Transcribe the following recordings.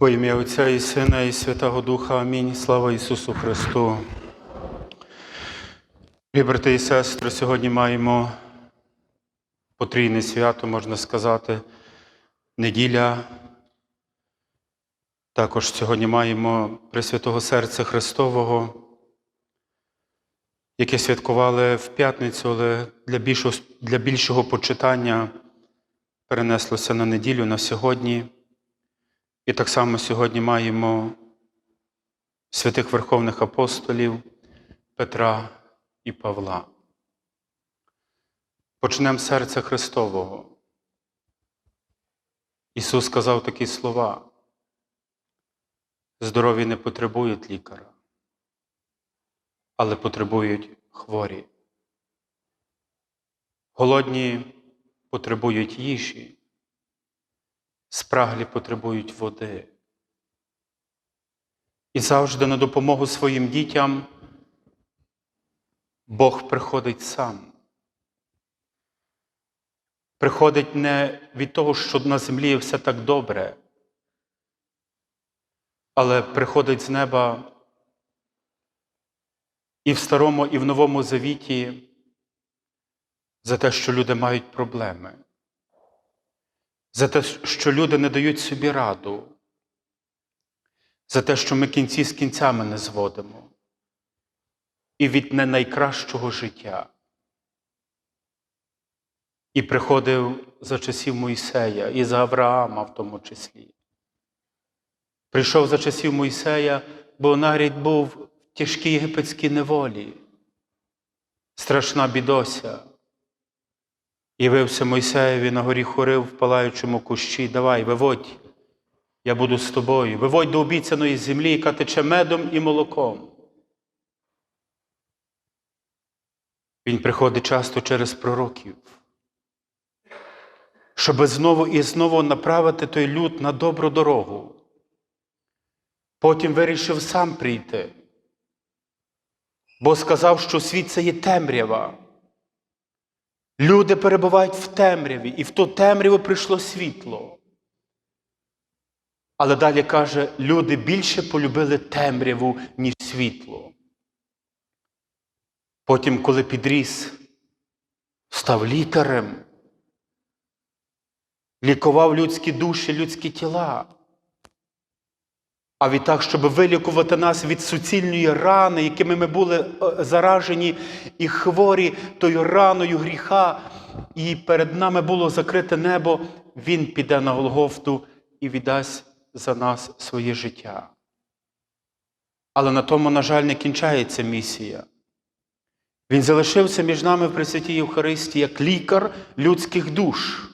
Во ім'я Отця і Сина, і Святого Духа. Амінь. Слава Ісусу Христу. Любі брати і сестри, сьогодні маємо потрійне свято, можна сказати, неділя. Також сьогодні маємо Пресвятого Серця Христового, яке святкували в п'ятницю, але для більшого, для більшого почитання перенеслося на неділю на сьогодні. І так само сьогодні маємо святих Верховних апостолів Петра і Павла. Почнемо з серця Христового. Ісус сказав такі слова. Здорові не потребують лікаря, але потребують хворі. Голодні потребують їжі, спраглі потребують води. І завжди на допомогу своїм дітям Бог приходить сам. Приходить не від того, що на землі все так добре, але приходить з неба і в Старому, і в Новому Завіті за те, що люди мають проблеми, за те, що люди не дають собі раду, за те, що ми кінці з кінцями не зводимо, і від не найкращого життя. І приходив за часів Мойсея, і за Авраама в тому числі. Прийшов за часів Мойсея, бо нарід був в тяжкій єгипетській неволі, страшна бідося. Явився Мойсеєві на горі Хорив в палаючому кущі. Давай, виводь, я буду з тобою. Виводь до обіцяної землі, яка тече медом і молоком. Він приходить часто через пророків, щоб знову і знову направити той люд на добру дорогу. Потім вирішив сам прийти, бо сказав, що світ це є темрява. Люди перебувають в темряві, і в ту темряву прийшло світло. Але далі каже, люди більше полюбили темряву, ніж світло. Потім, коли підріс, став лікарем, лікував людські душі, людські тіла. А відтак, щоб вилікувати нас від суцільної рани, якими ми були е, заражені і хворі тою раною гріха, і перед нами було закрите небо, Він піде на Голгофту і віддасть за нас своє життя. Але на тому, на жаль, не кінчається місія. Він залишився між нами в Пресвятій Євхаристії як лікар людських душ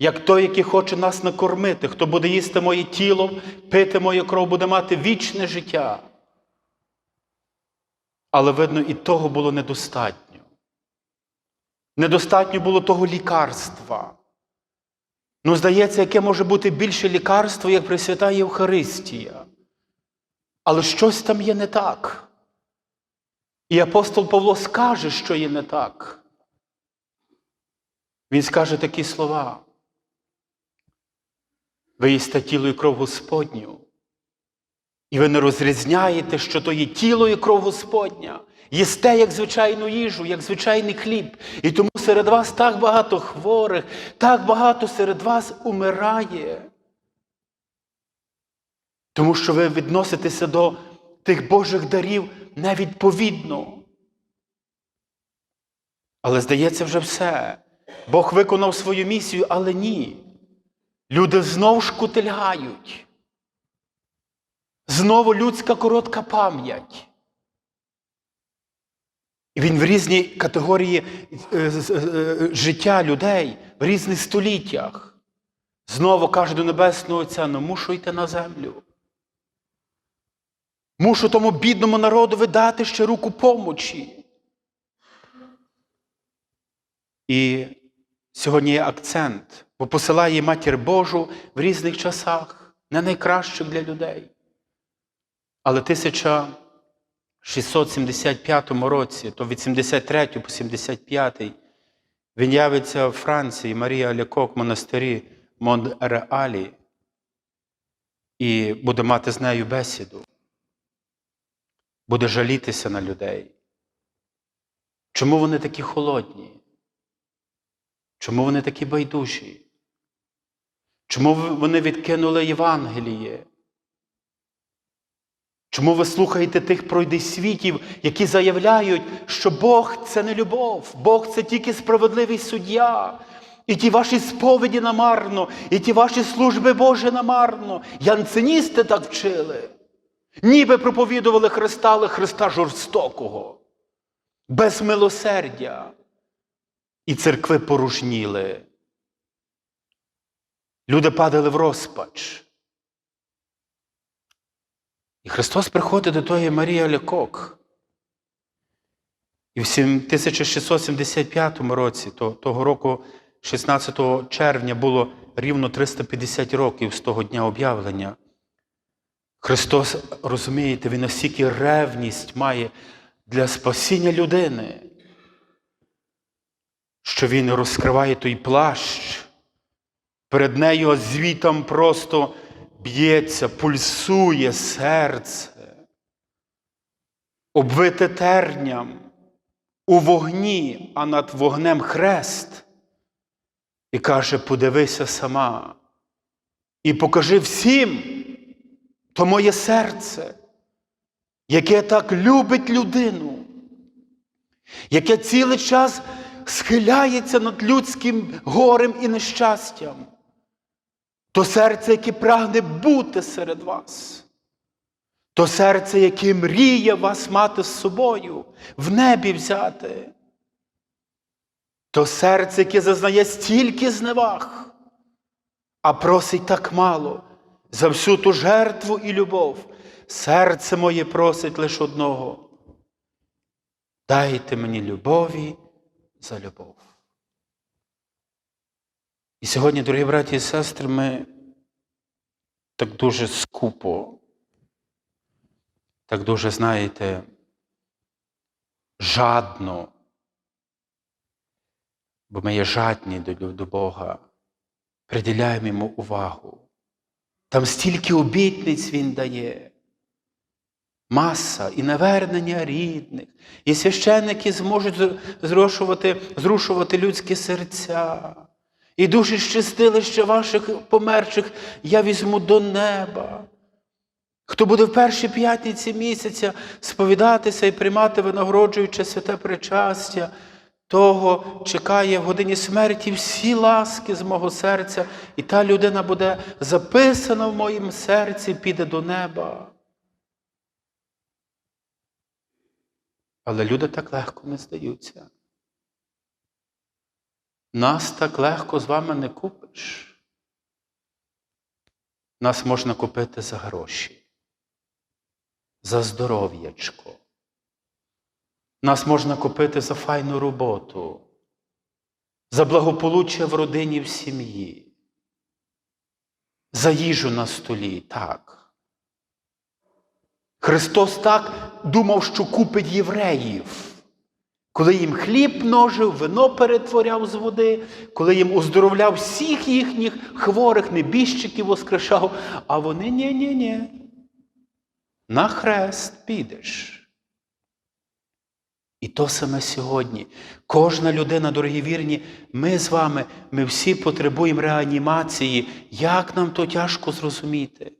як той, який хоче нас накормити, хто буде їсти моє тіло, пити моє кров, буде мати вічне життя. Але, видно, і того було недостатньо. Недостатньо було того лікарства. Ну, здається, яке може бути більше лікарство, як Пресвята Євхаристія. Але щось там є не так. І апостол Павло скаже, що є не так. Він скаже такі слова. Ви їсте тіло і кров Господню. І ви не розрізняєте, що то є тіло і кров Господня. Їсте як звичайну їжу, як звичайний хліб. І тому серед вас так багато хворих, так багато серед вас умирає. Тому що ви відноситеся до тих Божих дарів невідповідно. Але здається, вже все. Бог виконав свою місію, але ні. Люди знов шкутильгають. Знову людська коротка пам'ять. І він в різні категорії життя людей, в різних століттях. Знову каже до Небесного Отця, ну мушу йти на землю. Мушу тому бідному народу видати ще руку помочі. І сьогодні є акцент бо посилає Матір Божу в різних часах, не найкращих для людей. Але в 1675 році, то від 73 по 75 він явиться в Франції Марія Алякок в монастирі Монреалі. і буде мати з нею бесіду, буде жалітися на людей. Чому вони такі холодні? Чому вони такі байдужі? Чому вони відкинули Євангеліє? Чому ви слухаєте тих пройдисвітів, які заявляють, що Бог це не любов, Бог це тільки справедливий суддя, і ті ваші сповіді намарно, і ті ваші служби Божі намарно. Янциністи так вчили, ніби проповідували Христа, але Христа жорстокого, без милосердя. І церкви порожніли. Люди падали в розпач. І Христос приходить до тої Марії Алякок. І в 1675 році, то- того року, 16 червня, було рівно 350 років з того дня об'явлення. Христос, розумієте, Він настільки ревність має для спасіння людини, що Він розкриває той плащ. Перед нею звітом просто б'ється, пульсує серце, обвите терням у вогні, а над вогнем хрест. І каже: подивися сама і покажи всім то моє серце, яке так любить людину, яке цілий час схиляється над людським горем і нещастям. То серце, яке прагне бути серед вас, то серце, яке мріє вас мати з собою, в небі взяти, то серце, яке зазнає стільки зневаг, а просить так мало за всю ту жертву і любов. Серце моє просить лише одного. Дайте мені любові за любов. І сьогодні, дорогі браті і сестри, ми так дуже скупо, так дуже, знаєте, жадно, бо ми є жадні до, до Бога, приділяємо йому увагу. Там стільки обітниць Він дає. Маса і навернення рідних, і священники зможуть зрушувати, зрушувати людські серця. І душі щастилища ваших померчих я візьму до неба. Хто буде в першій п'ятниці місяця сповідатися і приймати винагороджуюче святе причастя, того чекає в годині смерті всі ласки з мого серця, і та людина буде записана в моїм серці, піде до неба. Але люди так легко не здаються. Нас так легко з вами не купиш. Нас можна купити за гроші, за здоров'ячко. Нас можна купити за файну роботу, за благополуччя в родині в сім'ї, за їжу на столі, так. Христос так думав, що купить євреїв. Коли їм хліб множив, вино перетворяв з води, коли їм оздоровляв всіх їхніх хворих небіжчиків воскрешав, а вони ні-ні-ні. На хрест підеш. І то саме сьогодні. Кожна людина, дорогі вірні, ми з вами, ми всі потребуємо реанімації. Як нам то тяжко зрозуміти?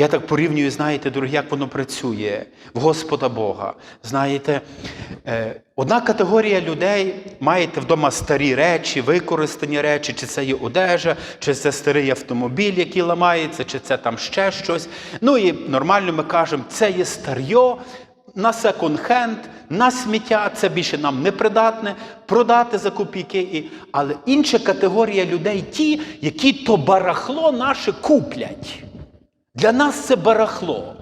Я так порівнюю, знаєте, дорогі, як воно працює в Господа Бога. Знаєте, е, одна категорія людей маєте вдома старі речі, використані речі, чи це є одежа, чи це старий автомобіль, який ламається, чи це там ще щось. Ну і нормально ми кажемо, це є старьо, на секонд-хенд, на сміття, це більше нам не придатне, продати за копійки. І... Але інша категорія людей ті, які то барахло наше куплять. Для нас це барахло.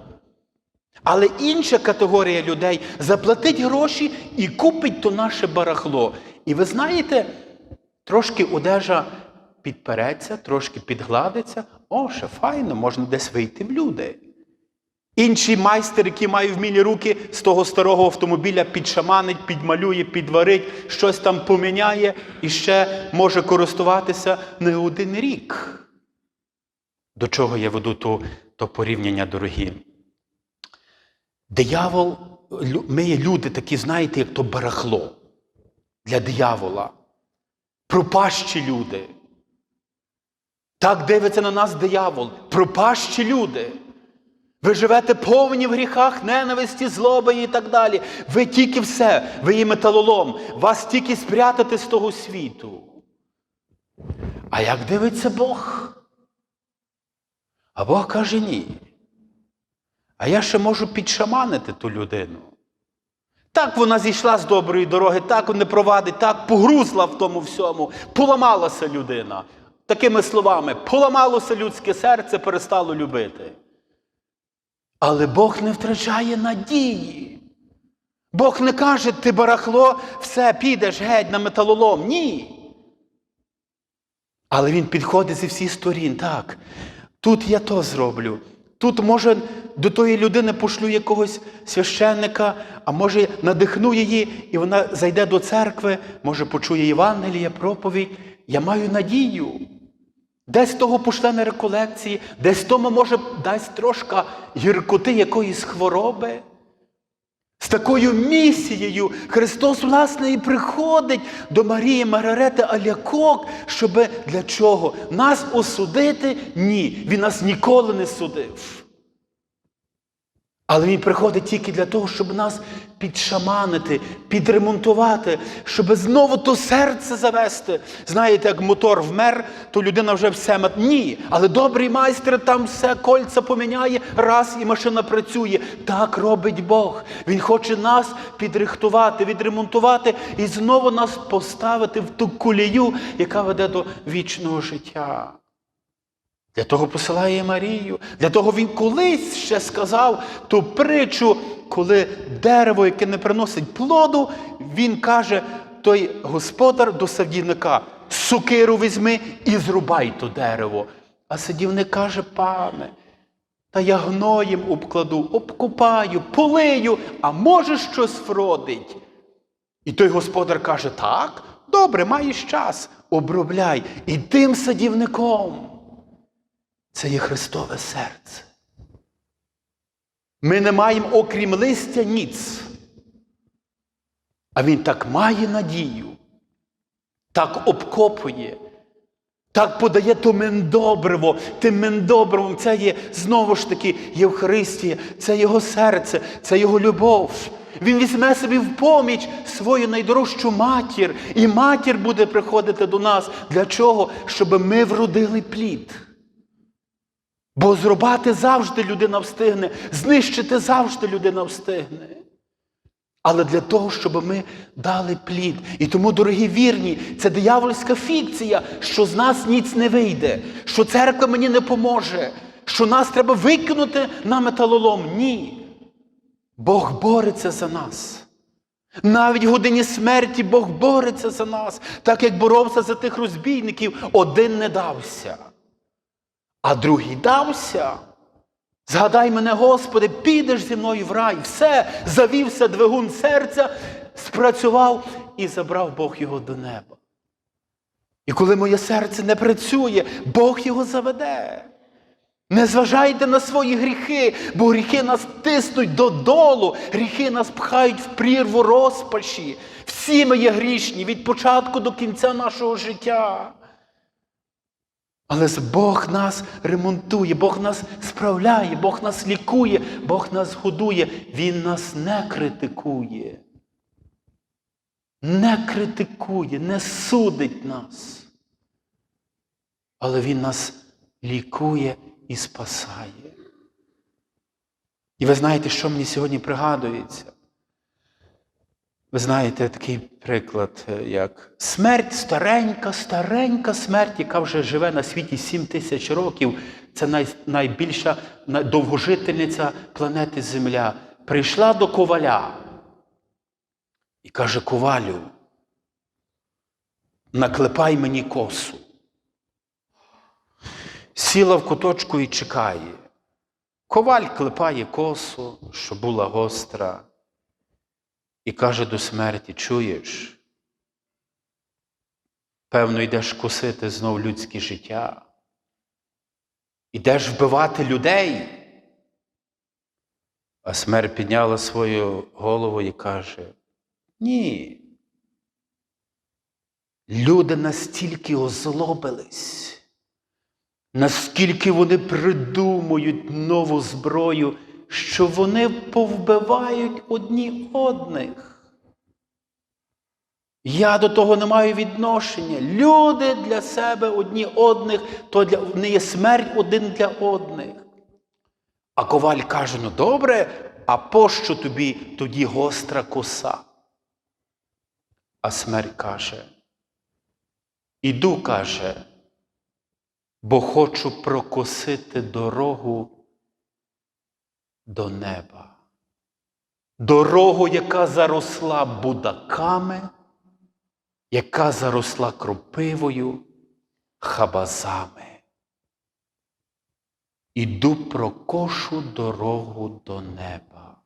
Але інша категорія людей заплатить гроші і купить то наше барахло. І ви знаєте, трошки одежа підпереться, трошки підгладиться. О, ще файно, можна десь вийти в люди. Інший майстер, який має вмілі руки, з того старого автомобіля підшаманить, підмалює, підварить, щось там поміняє і ще може користуватися не один рік. До чого я веду то, то порівняння, дорогі? Диявол, ми є люди такі, знаєте, як то барахло для диявола. Пропащі люди. Так дивиться на нас диявол. Пропащі люди. Ви живете повні в гріхах, ненависті, злоби і так далі. Ви тільки все, ви є металолом, вас тільки спрятати з того світу. А як дивиться Бог? А Бог каже ні. А я ще можу підшаманити ту людину. Так вона зійшла з доброї дороги, так не провадить, так погрузла в тому всьому, поламалася людина. Такими словами, поламалося людське серце, перестало любити. Але Бог не втрачає надії. Бог не каже, ти барахло, все, підеш геть на металолом. Ні. Але він підходить зі всіх сторін. Так, тут я то зроблю. Тут, може, до тої людини пошлю якогось священника, а може, надихну її, і вона зайде до церкви, може, почує Євангеліє, проповідь. Я маю надію. Десь того пошле на реколекції, десь тому, може, дасть трошка гіркоти якоїсь хвороби. З такою місією Христос, власне, і приходить до Марії Марарети Алякок, щоб для чого? Нас осудити? Ні. Він нас ніколи не судив. Але Він приходить тільки для того, щоб нас підшаманити, підремонтувати, щоб знову то серце завести. Знаєте, як мотор вмер, то людина вже все мат. Ні. Але добрий майстер там все кольця поміняє, раз і машина працює. Так робить Бог. Він хоче нас підрихтувати, відремонтувати і знову нас поставити в ту кулію, яка веде до вічного життя. Для того посилає Марію. Для того він колись ще сказав ту притчу, коли дерево, яке не приносить плоду, він каже, той господар до садівника, сокиру візьми і зрубай то дерево. А садівник каже, пане, та я гноєм обкладу, обкопаю, полию, а може щось вродить. І той господар каже: так, добре, маєш час, обробляй. І тим садівником. Це є Христове серце. Ми не маємо, окрім листя, ніц. А Він так має надію, так обкопує, так подає то мендобриво, тим мендобривом. Це є знову ж таки Євхаристія, це Його серце, це Його любов. Він візьме собі в поміч свою найдорожчу матір, і матір буде приходити до нас. Для чого? Щоб ми вродили плід. Бо зрубати завжди людина встигне, знищити завжди людина встигне. Але для того, щоб ми дали плід. І тому, дорогі вірні, це диявольська фікція, що з нас ніц не вийде, що церква мені не поможе, що нас треба викинути на металолом. Ні. Бог бореться за нас. Навіть в годині смерті Бог бореться за нас, так як боровся за тих розбійників, один не дався а другий дався. Згадай мене, Господи, підеш зі мною в рай. Все, завівся двигун серця, спрацював і забрав Бог його до неба. І коли моє серце не працює, Бог його заведе. Не зважайте на свої гріхи, бо гріхи нас тиснуть додолу, гріхи нас пхають в прірву розпачі. Всі ми є грішні від початку до кінця нашого життя. Але Бог нас ремонтує, Бог нас справляє, Бог нас лікує, Бог нас годує, Він нас не критикує. Не критикує, не судить нас. Але Він нас лікує і спасає. І ви знаєте, що мені сьогодні пригадується? Ви знаєте такий приклад, е, як смерть, старенька, старенька смерть, яка вже живе на світі 7 тисяч років. Це най, найбільша довгожительниця планети Земля. Прийшла до коваля і каже: Ковалю, наклепай мені косу. Сіла в куточку і чекає. Коваль клепає косу, що була гостра і каже до смерті: чуєш? Певно, йдеш косити знов людське життя. Ідеш вбивати людей. А смерть підняла свою голову і каже: Ні. Люди настільки озлобились, наскільки вони придумують нову зброю, що вони повбивають одні одних. Я до того не маю відношення. Люди для себе одні одних, то для не є смерть один для одних. А коваль каже: ну добре, а пощо тобі тоді гостра коса? А смерть каже, іду, каже, бо хочу прокосити дорогу до неба. Дорогу, яка заросла будаками, яка заросла кропивою, хабазами. Іду прокошу дорогу до неба.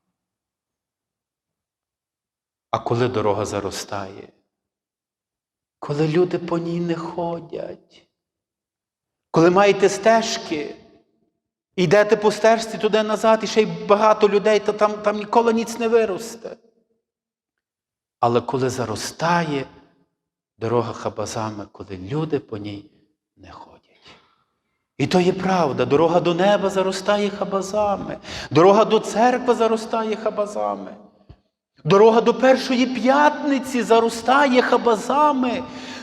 А коли дорога заростає? Коли люди по ній не ходять, коли маєте стежки, йдете по стежці туди назад, і ще й багато людей, то там, там ніколи ніц не виросте. Але коли заростає дорога хабазами, коли люди по ній не ходять. І то є правда, дорога до неба заростає хабазами, дорога до церкви заростає хабазами. Дорога до першої п'ятниці заростає хабазами.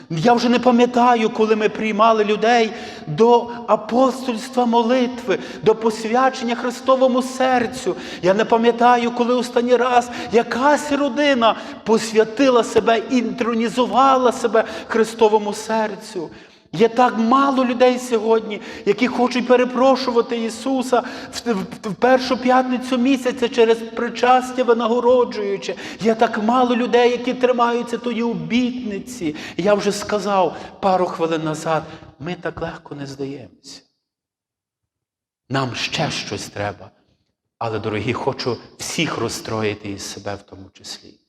Я вже не пам'ятаю, коли ми приймали людей до апостольства молитви, до посвячення Христовому серцю. Я не пам'ятаю, коли останній раз якась родина посвятила себе, інтронізувала себе Христовому серцю. Є так мало людей сьогодні, які хочуть перепрошувати Ісуса в, першу п'ятницю місяця через причастя винагороджуючи. Є так мало людей, які тримаються тої обітниці. Я вже сказав пару хвилин назад, ми так легко не здаємося. Нам ще щось треба. Але, дорогі, хочу всіх розстроїти із себе в тому числі.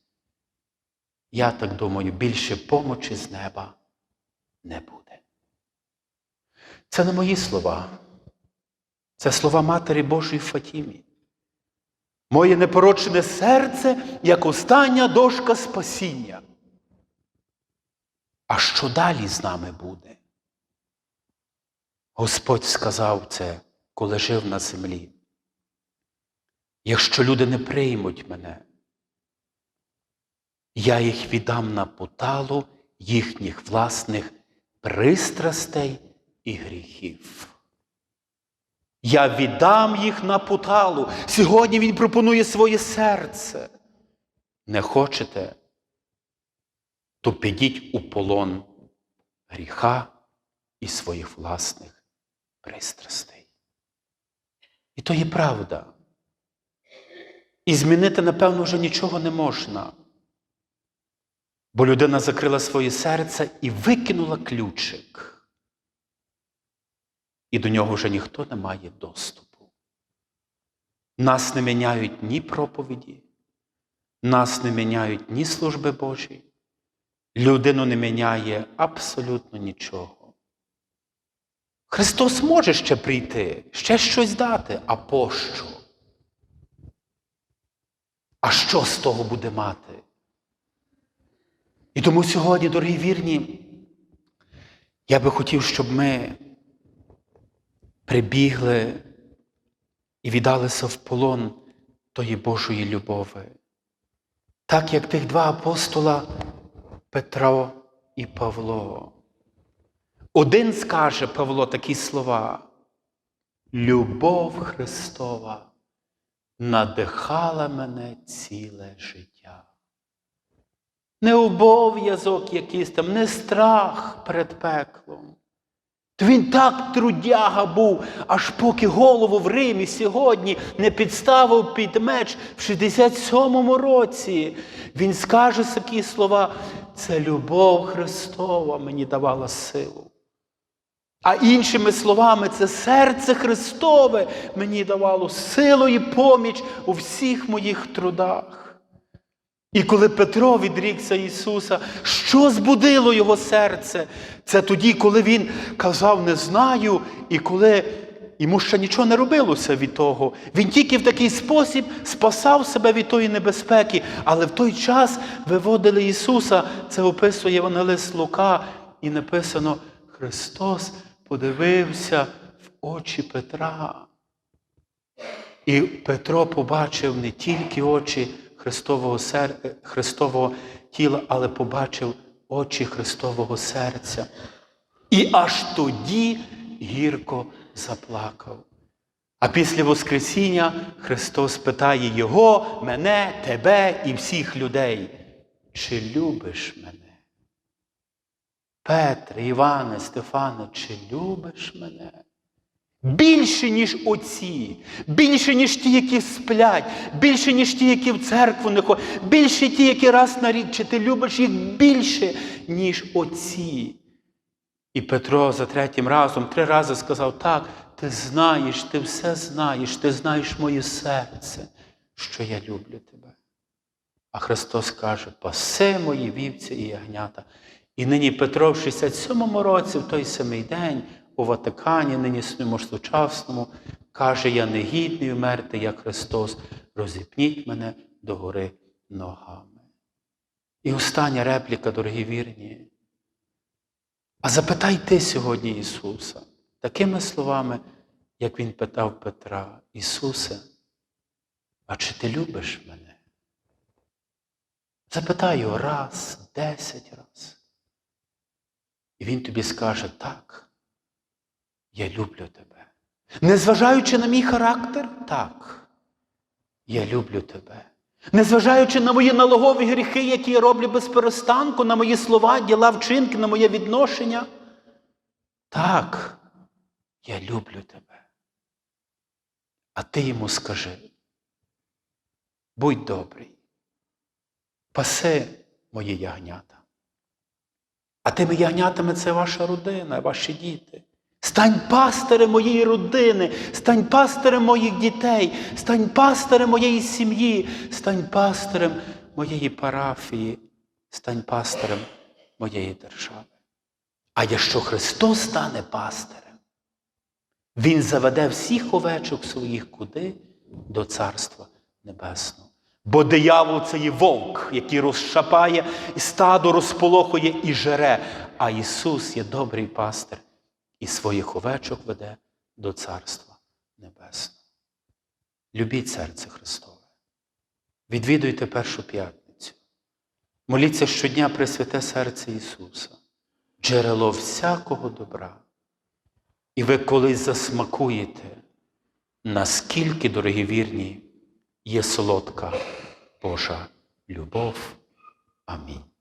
Я так думаю, більше помочі з неба не буде. Це не мої слова. Це слова Матері Божої Фатімі. Моє непорочне серце, як остання дошка спасіння. А що далі з нами буде? Господь сказав це, коли жив на землі. Якщо люди не приймуть мене, я їх віддам на поталу їхніх власних пристрастей і гріхів. Я віддам їх на поталу. Сьогодні Він пропонує своє серце. Не хочете, то підіть у полон гріха і своїх власних пристрастей. І то є правда. І змінити, напевно, вже нічого не можна. Бо людина закрила своє серце і викинула ключик і до нього вже ніхто не має доступу. Нас не міняють ні проповіді, нас не міняють ні служби Божі, людину не міняє абсолютно нічого. Христос може ще прийти, ще щось дати, а пощо? А що з того буде мати? І тому сьогодні, дорогі вірні, я би хотів, щоб ми прибігли і віддалися в полон тої Божої любови. Так як тих два апостола Петро і Павло. Один скаже Павло такі слова. Любов Христова надихала мене ціле життя. Не обов'язок якийсь там, не страх перед пеклом. То він так трудяга був, аж поки голову в Римі сьогодні не підставив під меч в 67-му році. Він скаже такі слова: це любов Христова мені давала силу. А іншими словами, це серце Христове мені давало силу і поміч у всіх моїх трудах. І коли Петро відрікся Ісуса, що збудило його серце? Це тоді, коли він казав не знаю, і коли йому ще нічого не робилося від того. Він тільки в такий спосіб спасав себе від тої небезпеки, але в той час виводили Ісуса, це описує Євангелист Лука, і написано: Христос подивився в очі Петра. І Петро побачив не тільки очі Христового, сер... Христового тіла, але побачив очі Христового серця. І аж тоді гірко заплакав. А після Воскресіння Христос питає Його, мене, тебе і всіх людей. Чи любиш мене? Петре, Іване, Стефане, чи любиш мене? Більше, ніж оці, більше, ніж ті, які сплять, більше, ніж ті, які в церкву не ходять, більше ті, які раз на рік, чи ти любиш їх більше, ніж оці. І Петро за третім разом три рази сказав: так, ти знаєш, ти все знаєш, ти знаєш моє серце, що я люблю тебе. А Христос каже: паси мої вівці і ягнята. І нині Петро в 67-му році, в той самий день, у Ватикані, нинішньому ж сучасному, каже: Я не гідний вмерти, як Христос, розіпніть мене догори ногами. І остання репліка, дорогі вірні. А запитай ти сьогодні Ісуса такими словами, як Він питав Петра, Ісусе, а чи ти любиш мене? Запитай його раз, десять раз. І Він тобі скаже, так, я люблю тебе. Незважаючи на мій характер, так, я люблю тебе. Незважаючи на мої налогові гріхи, які я роблю без перестанку, на мої слова, діла, вчинки, на моє відношення. Так, я люблю тебе. А ти йому скажи, будь добрий, паси мої ягнята. А тими ягнятами це ваша родина, ваші діти. Стань пастирем моєї родини, стань пастирем моїх дітей, стань пастирем моєї сім'ї, стань пастирем моєї парафії, стань пастирем моєї держави. А якщо Христос стане пастирем, Він заведе всіх овечок своїх куди? До Царства Небесного. Бо диявол це є вовк, який розшапає, і стадо розполохує і жере. А Ісус є добрий пастир і своїх овечок веде до Царства Небесного. Любіть серце Христове. Відвідуйте першу п'ятницю. Моліться щодня при святе серце Ісуса, джерело всякого добра. І ви колись засмакуєте, наскільки, дорогі вірні, є солодка Божа любов. Амінь.